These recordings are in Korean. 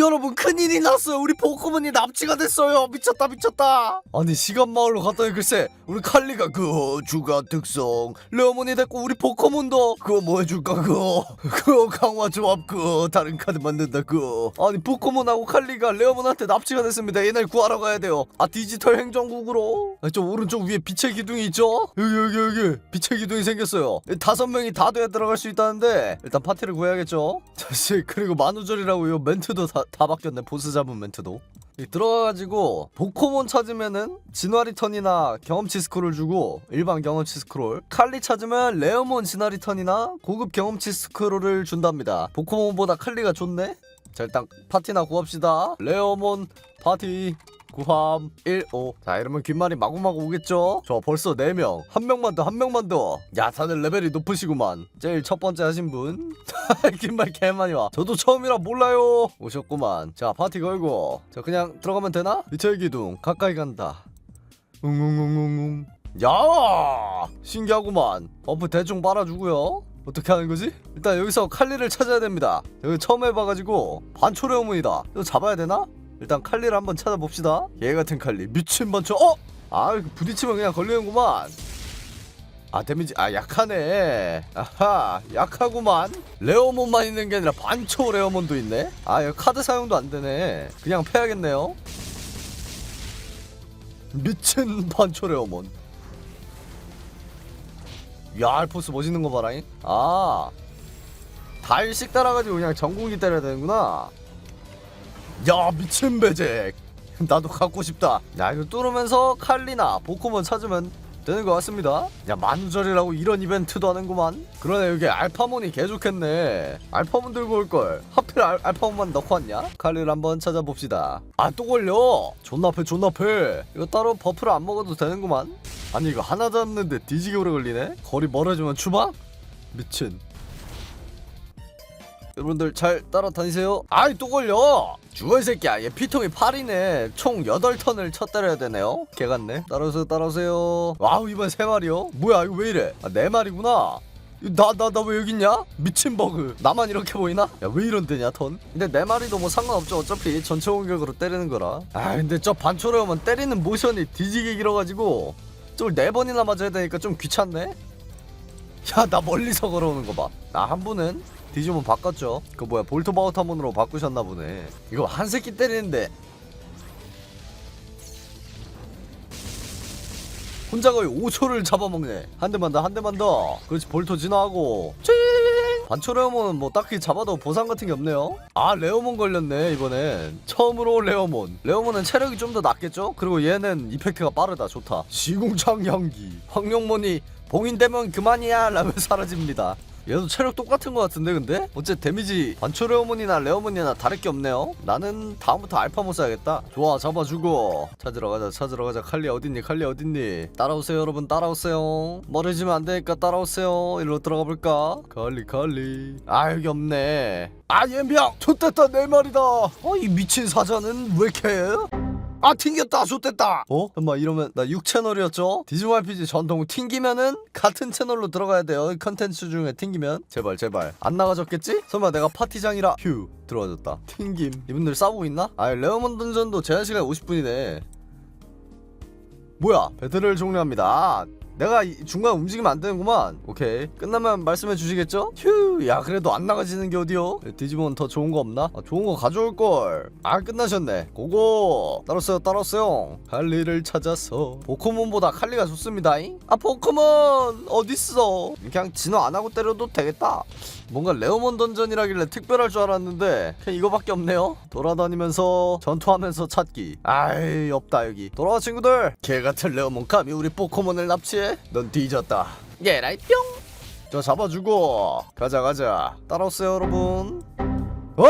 여러분 큰일이 났어요. 우리 포크몬이 납치가 됐어요. 미쳤다 미쳤다. 아니 시간마을로 갔더니 글쎄 우리 칼리가 그 주간 특성 레어몬이 됐고 우리 포크몬도 그거 뭐 해줄까 그거? 그거 강화 조합 그 다른 카드 만든다 그. 아니 포크몬하고 칼리가 레어몬한테 납치가 됐습니다. 얘네 구하러 가야 돼요. 아 디지털 행정국으로? 아, 저 오른쪽 위에 빛의 기둥이 있죠? 여기 여기 여기. 빛의 기둥이 생겼어요. 다섯 명이 다 돼야 들어갈 수 있다는데 일단 파티를 구해야겠죠? 자식 그리고 만우절이라고 요 멘트도 다, 다 바뀌었네 보스 잡은 멘트도. 이 들어가가지고 포코몬 찾으면은 진화리 턴이나 경험치 스크롤 주고 일반 경험치 스크롤 칼리 찾으면 레어몬 진화리 턴이나 고급 경험치 스크롤을 준답니다. 포코몬보다 칼리가 좋네? 자 일단 파티나 구합시다. 레어몬 파티 구함 1오. 자 이러면 귓말이 마구마구 오겠죠? 저 벌써 4명. 한 명만 더 한 명만 더 야 다들 레벨이 높으시구만. 제일 첫 번째 하신 분. 귓말 개많이 와. 저도 처음이라 몰라요. 오셨구만. 자 파티 걸고. 자 그냥 들어가면 되나? 이철 기둥 가까이 간다. 웅웅웅웅웅. 야! 신기하구만. 버프 대충 빨아주고요. 어떻게 하는 거지? 일단 여기서 칼리를 찾아야 됩니다. 여기 처음 해봐가지고 반초레오문이다. 이거 잡아야 되나? 일단 칼리를 한번 찾아봅시다. 얘 같은 칼리. 미친 반초 어? 아 부딪히면 그냥 걸리는구만. 아 데미지 아 약하네. 아하 약하구만. 레어몬만 있는 게 아니라 반초 레어몬도 있네? 아 이거 카드 사용도 안 되네. 그냥 패야겠네요. 미친 반초 레어몬. 야 알포스 멋있는 거 봐라잉. 아 달씩 따라가지고 그냥 전공기 때려야 되는구나 야 미친 배잭 나도 갖고 싶다. 야 이거 뚫으면서 칼리나 포코몬 찾으면 되는 것 같습니다. 야 만우절이라고 이런 이벤트도 하는구만. 그러네 여기 알파몬이 개 좋겠네. 알파몬 들고 올걸. 하필 알, 알파몬만 넣고 왔냐? 칼리를 한번 찾아봅시다. 아 또 걸려? 존나 패 존나 패. 이거 따로 버프를 안 먹어도 되는구만. 아니 이거 하나 잡는데 뒤지게 오래 걸리네? 거리 멀어지면 추방? 미친 여러분들 잘 따라다니세요. 아이 또 걸려. 죽어 이 새끼야 얘 피통이 8이네. 총 8턴을 쳐 때려야 되네요. 개 같네. 따라오세요 따라오세요. 와우 이번 3마리요? 뭐야 이거 왜 이래? 아 4마리구나. 나 나 나 왜 여기 있냐? 미친 버그. 나만 이렇게 보이나? 야 왜 이런 데냐 턴? 근데 내 마리도 뭐 상관없죠. 어차피 전체 공격으로 때리는 거라. 아 근데 저 반초레오면 때리는 모션이 뒤지게 길어가지고 저걸 네 번이나 맞아야 되니까 좀 귀찮네? 야 나 멀리서 걸어오는 거봐나 한 분은 디지몬 바꿨죠? 그 뭐야 볼트 바우타몬으로 바꾸셨나 보네. 이거 한 새끼 때리는데. 혼자 거의 5초를 잡아먹네. 한 대만 더 한 대만 더. 그렇지 볼토 진화하고. 찡 반초레오몬은 뭐 딱히 잡아도 보상 같은 게 없네요. 아 레오몬 걸렸네 이번엔. 처음으로 레오몬. 레오몬은 체력이 좀더 낮겠죠? 그리고 얘는 이펙트가 빠르다 좋다. 시궁창 향기. 황룡몬이 봉인되면 그만이야! 라며 사라집니다 얘도 체력 똑같은 것 같은데 근데? 어째 데미지 반초레오몬이나 레오몬이나 다를 게 없네요. 나는 다음부터 알파몬 써야겠다. 좋아 잡아주고. 찾으러 가자 찾으러 가자. 칼리 어딨니 칼리 어딨니? 따라오세요 여러분 따라오세요. 멀어지면 안 되니까 따라오세요. 일로 들어가 볼까? 칼리 칼리. 아 여기 없네. 아 옌병 좆됐다 내 말이다. 어이 미친 사자는 왜 이렇게 해? 아 튕겼다 좋됐다. 어? 잠깐만 이러면 나 6채널이었죠? 디지몬 RPG 전통 튕기면은 같은 채널로 들어가야 돼요. 컨텐츠 중에 튕기면. 제발 제발. 안 나가졌겠지? 설마 내가 파티장이라. 휴 들어와줬다. 튕김. 이분들 싸우고 있나? 아 레어몬 던전도 제한시간 50분이네. 뭐야? 배틀을 종료합니다. 아, 내가 이- 중간 움직이면 안 되는구만. 오케이. 끝나면 말씀해 주시겠죠? 휴야 그래도 안 나가지는 게 어디요? 디지몬 더 좋은 거 없나? 아, 좋은 거 가져올걸. 아 끝나셨네. 고고. 따랐어요 따랐어요. 칼리를 찾아서 포코몬보다 칼리가 좋습니다 아 포코몬! 어딨어? 그냥 진화 안 하고 때려도 되겠다. 뭔가 레오몬 던전이라길래 특별할 줄 알았는데 그냥 이거밖에 없네요. 돌아다니면서 전투하면서 찾기. 아이 없다 여기. 돌아와 친구들. 개같은 레오몬 감히 우리 포코몬을 납치해? 넌 뒤졌다 예라이 뿅 저 잡아주고 가자 가자 따라오세요 여러분 어?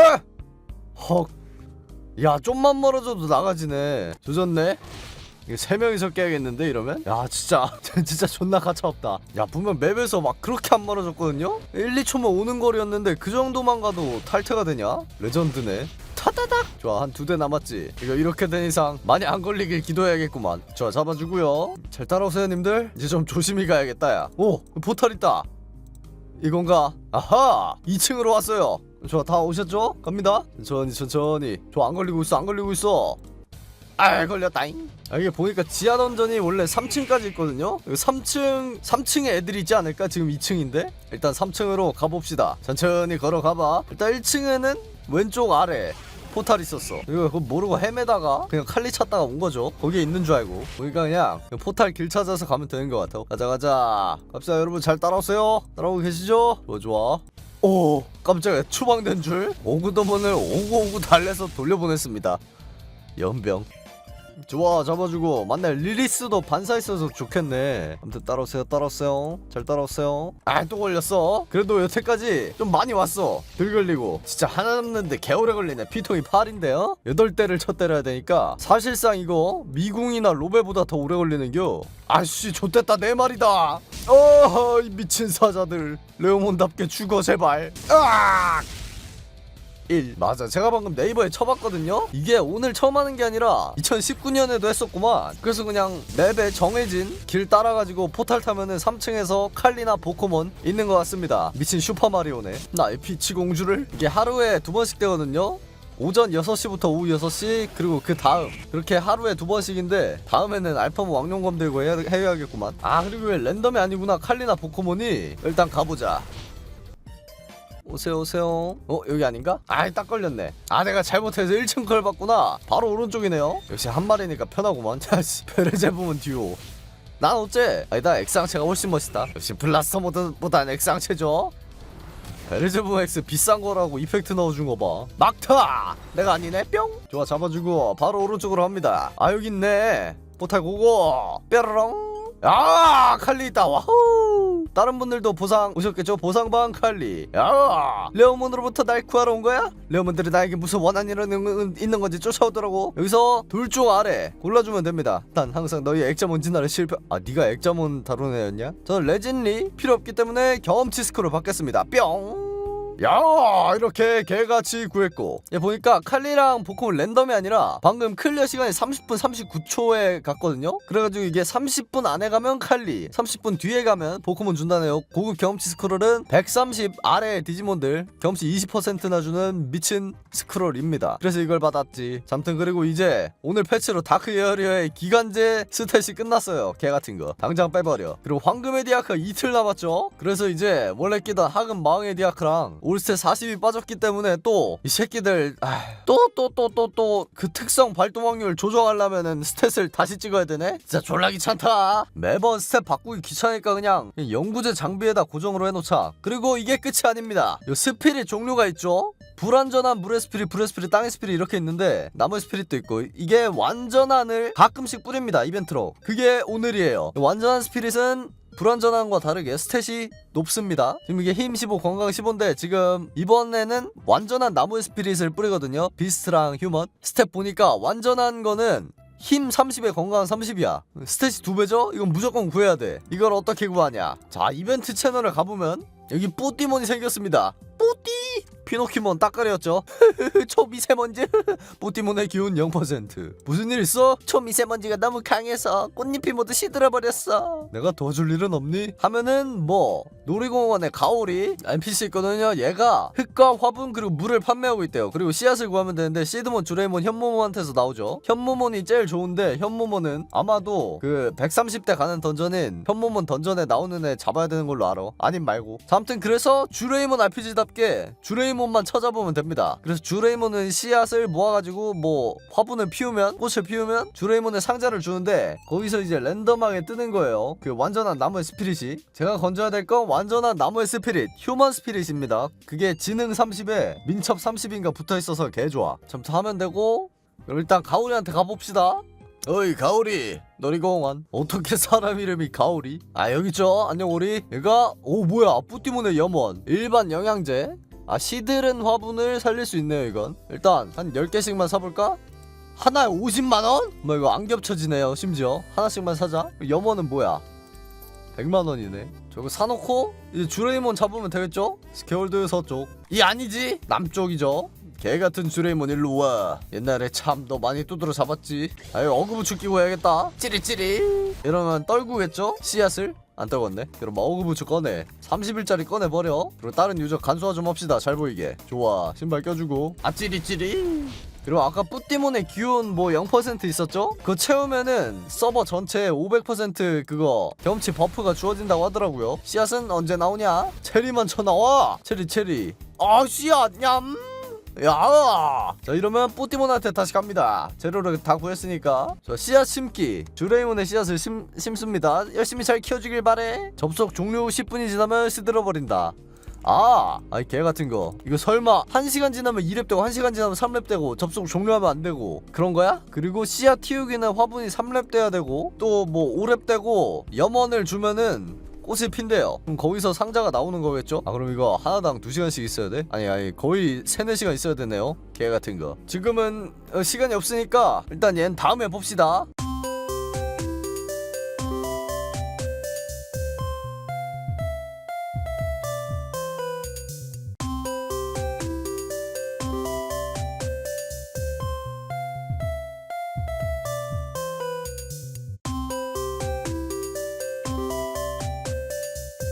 헉. 야 좀만 멀어져도 나가지네 조졌네 세 명이서 깨야겠는데 이러면? 야 진짜 진짜 존나 가차없다 야 분명 맵에서 막 그렇게 안 멀어졌거든요? 1, 2초만 오는 거리였는데 그 정도만 가도 탈퇴가 되냐? 레전드네 타다닥? 좋아 한 두 대 남았지. 이거 이렇게 된 이상 많이 안 걸리길 기도해야겠구만. 좋아 잡아주고요. 잘 따라오세요 님들. 이제 좀 조심히 가야겠다 야오 포탈 있다. 이건가? 아하! 2층으로 왔어요. 좋아 다 오셨죠? 갑니다. 천천히 천천히. 저 안 걸리고 있어 안 걸리고 있어. 아 걸렸다잉. 아, 이게 보니까 지하 던전이 원래 3층까지 있거든요? 3층 3층에 애들이 있지 않을까? 지금 2층인데? 일단 3층으로 가봅시다. 천천히 걸어가봐. 일단 1층에는 왼쪽 아래 포탈 있었어. 이거 그거 모르고 헤매다가 그냥 칼리 찾다가 온 거죠. 거기에 있는 줄 알고. 그러니까 그냥 포탈 길 찾아서 가면 되는 것 같아 가자 가자. 갑시다 여러분. 잘 따라오세요. 따라오고 계시죠? 좋아 좋아. 오 깜짝이야. 추방된 줄? 오구더문을 오구오구 달래서 돌려보냈습니다. 연병 좋아 잡아주고. 맞네 리리스도 반사 있어서 좋겠네. 아무튼 따라오세요 따라오세요. 잘 따라오세요. 아 또 걸렸어. 그래도 여태까지 좀 많이 왔어. 덜 걸리고. 진짜 하나 남는데 개오래 걸리네. 피통이 8인데요? 8대를 쳐 때려야 되니까. 사실상 이거 미궁이나 로베보다 더 오래 걸리는겨. 아씨 좆됐다. 내 말이다. 어이 미친 사자들. 레오몬답게 죽어 제발. 으악 1 맞아. 제가 방금 네이버에 쳐봤거든요? 이게 오늘 처음 하는 게 아니라 2019년에도 했었구만. 그래서 그냥 맵에 정해진 길 따라가지고 포탈 타면은 3층에서 칼리나 보코몬 있는 것 같습니다. 미친 슈퍼마리오네. 나의 피치 공주를? 이게 하루에 두 번씩 되거든요? 오전 6시부터 오후 6시 그리고 그 다음. 그렇게 하루에 두 번씩인데 다음에는 알파모 왕룡검 들고 해야, 해야겠구만. 아 그리고 왜 랜덤이 아니구나 칼리나 보코몬이? 일단 가보자 오세요 오세요 어 여기 아닌가? 아이 딱 걸렸네 아 내가 잘못해서 1층 걸 봤구나 바로 오른쪽이네요 역시 한 마리니까 편하구만 야씨 베레제부면 듀오 난 어째 아니다 엑스항체가 훨씬 멋있다 역시 블라스터 모드보단 엑스항체죠 베르제브 X 비싼 거라고 이펙트 넣어준 거 봐. 막타! 내가 아니네, 뿅! 좋아, 잡아주고, 바로 오른쪽으로 합니다. 아, 여기 있네. 포탈 고고! 뾰로롱! 야 칼리 있다, 와우! 다른 분들도 보상 오셨겠죠? 보상방 칼리. 야 레오몬으로부터 날 구하러 온 거야? 레오몬들이 나에게 무슨 원한이 있는 건지 쫓아오더라고. 여기서 둘 중 아래 골라주면 됩니다. 난 항상 너희 액자몬 진화를 실패. 아, 네가 액자몬 다룬 애였냐? 저는 레진리 필요 없기 때문에 경험치 스크롤 받겠습니다. 뿅! 야 이렇게 개같이 구했고. 얘 보니까 칼리랑 보콤은 랜덤이 아니라 방금 클리어 시간이 30분 39초에 갔거든요? 그래가지고 이게 30분 안에 가면 칼리 30분 뒤에 가면 보콤은 준다네요. 고급 경험치 스크롤은 130 아래 디지몬들 경험치 20%나 주는 미친 스크롤입니다. 그래서 이걸 받았지. 잠튼 그리고 이제 오늘 패치로 다크 에어리어의 기간제 스탯이 끝났어요 개같은 거. 당장 빼버려. 그리고 황금의 디아크 이틀 남았죠? 그래서 이제 원래 끼던 하금 마왕의 디아크랑 올스탯 40이 빠졌기 때문에 또 이 새끼들 또 또 또 또 또 그 특성 발동 확률 조정하려면은 스탯을 다시 찍어야 되네? 진짜 졸라 귀찮다. 매번 스탯 바꾸기 귀찮으니까 그냥 연구제 장비에다 고정으로 해놓자. 그리고 이게 끝이 아닙니다. 요 스피릿 종류가 있죠? 불완전한 물의 스피릿, 불의 스피릿, 땅의 스피릿 이렇게 있는데 나무의 스피릿도 있고 이게 완전한을 가끔씩 뿌립니다 이벤트로. 그게 오늘이에요 완전한 스피릿은 불완전한과 다르게 스탯이 높습니다. 지금 이게 힘 15, 건강 15인데 지금 이번에는 완전한 나무의 스피릿을 뿌리거든요. 비스트랑 휴먼. 스탯 보니까 완전한 거는 힘 30에 건강 30이야. 스탯이 두 배죠? 이건 무조건 구해야 돼. 이걸 어떻게 구하냐? 자, 이벤트 채널을 가보면 여기 뿌띠몬이 생겼습니다. 뿌띠! 피노키몬 딱가리였죠. 초미세먼지. 뿌띠몬의 기운 0%. 무슨 일 있어? 초미세먼지가 너무 강해서 꽃잎이 모두 시들어버렸어. 내가 도와줄 일은 없니? 하면은 뭐 놀이공원에 가오리 NPC 있거든요. 얘가 흙과 화분 그리고 물을 판매하고 있대요. 그리고 씨앗을 구하면 되는데 시드몬, 주레이몬, 현모몬한테서 나오죠. 현모몬이 제일 좋은데 현모몬은 아마도 그 130대 가는 던전인 현모몬 던전에 나오는 애 잡아야 되는 걸로 알아. 아님 말고. 자, 아무튼 그래서 주레이몬 RPG답게 주레이몬 만 찾아보면 됩니다. 그래서 주레이몬은 씨앗을 모아가지고 뭐 화분을 피우면 꽃을 피우면 주레이몬의 상자를 주는데 거기서 이제 랜덤하게 뜨는 거예요. 그 완전한 나무의 스피릿이 제가 건져야 될 건 완전한 나무의 스피릿 휴먼 스피릿입니다. 그게 지능 30에 민첩 30인가 붙어 있어서 개 좋아. 점차 하면 되고 그럼 일단 가오리한테 가봅시다. 어이 가오리 놀이공원 어떻게 사람 이름이 가오리? 아 여기 있죠 안녕 오리 얘가 오 뭐야 뿌띠문의 염원 일반 영양제 아 시들은 화분을 살릴 수 있네요 이건 일단 한 10개씩만 사볼까? 하나에 50만원? 뭐 이거 안 겹쳐지네요 심지어 하나씩만 사자 염원은 뭐야 100만원이네 저거 사놓고 이제 주레이몬 잡으면 되겠죠? 스케월드 서쪽 이 아니지 남쪽이죠 개 같은 주레이몬 일로 와. 옛날에 참 너 많이 두드러 잡았지. 아유 어그부 죽기고 해야겠다. 찌릿찌릿. 이러면 떨구겠죠? 씨앗을. 안 떨궜네? 그럼 마오그 부츠 꺼내. 30일짜리 꺼내버려. 그리고 다른 유저 간소화 좀 합시다 잘 보이게. 좋아 신발 껴주고. 아찌리찌리 그리고 아까 뿌띠몬의 기운 뭐 0% 있었죠? 그거 채우면은 서버 전체에 500% 그거 경험치 버프가 주어진다고 하더라고요. 씨앗은 언제 나오냐? 체리만 쳐나와. 체리 체리. 아 씨앗 냠 야! 자 이러면 뿌띠몬한테 다시 갑니다. 재료를 다 구했으니까. 자 씨앗 심기. 주레이몬의 씨앗을 심, 심습니다. 열심히 잘 키워주길 바래. 접속 종료 후 10분이 지나면 시들어버린다. 아, 아이 개 같은 거. 이거 설마 1시간 지나면 2렙 되고 1시간 지나면 3렙 되고 접속 종료하면 안 되고 그런 거야? 그리고 씨앗 키우기는 화분이 3렙 돼야 되고 또 뭐 5렙 되고 염원을 주면은 꽃이 핀대요. 그럼 거기서 상자가 나오는 거겠죠? 아 그럼 이거 하나당 2시간씩 있어야 돼? 아니 아니 거의 3, 4시간 있어야 되네요. 개 같은 거. 지금은 어, 시간이 없으니까 일단 얜 다음에 봅시다.